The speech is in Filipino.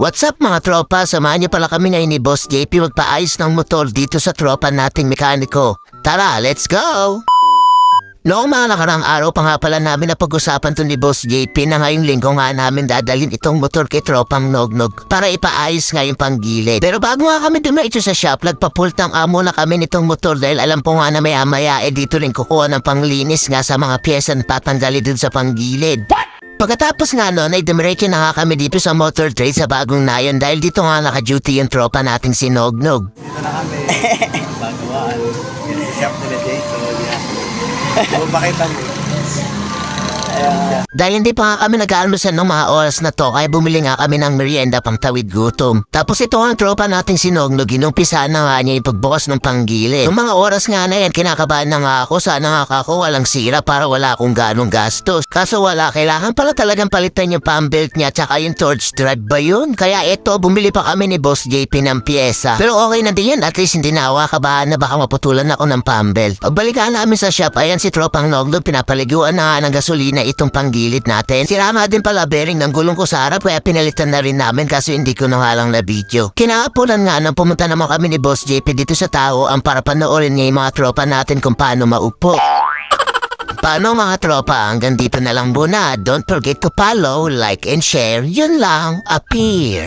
What's up mga tropa? Samahan niyo pala kami ngayon ni Boss JP magpaayos ng motor dito sa tropa nating mekaniko. Tara, let's go! Noong mga nakarang araw pa nga pala namin na pag-usapan to ni Boss JP na ngayong linggo nga namin dadalhin itong motor kay Tropang Nognog para ipaayos nga yung panggilid. Pero bago nga kami dumiretso sa shop, nagpapultang amo na kami nitong motor dahil alam po nga na maya maya eh dito rin kukuha ng panglinis nga sa mga pyesa na tatanggali dun sa panggilid. Pagkatapos nga nun ay dumiretso na nga kami dito sa motor trade sa bagong nayon dahil dito nga naka-duty yung tropa nating si Nognog. Dito na kami. Bagawaan. Dito sa shop nila. So, yeah. Kung makita mo. Dahil hindi pa nga kami nag-aalmusan ng mga oras na to kaya bumili nga kami ng merienda pang tawid gutom. Tapos ito ang tropa nating sinognog inumpisa na nga niya yung pagbukas ng panggilid. Nung mga oras nga na yan kinakabahan na nga ako sana nga ako walang sira para wala akong ganong gastos. Kaso wala kailangan pala talagang palitan yung pambelt niya tsaka yung torch drive ba yun? Kaya ito bumili pa kami ni Boss JP ng pyesa. Pero okay na din yun at least hindi na ako kabahan na baka maputulan ako ng pambelt. Pagbalikan namin sa shop ayan si tropang Nognog pinapaliguan na nga ng gasolina itong panggilid natin. Sira nga din pala bearing ng gulong ko sa harap kaya pinalitan na rin namin kasi hindi ko na nga lang na video. Kinaapulan nga nang pumunta naman kami ni Boss JP dito sa tao ang para panoorin niya yung mga tropa natin kung paano maupo. Paano mga tropa, hanggang dito na lang muna. Don't forget to follow, like and share. Yun lang, appear.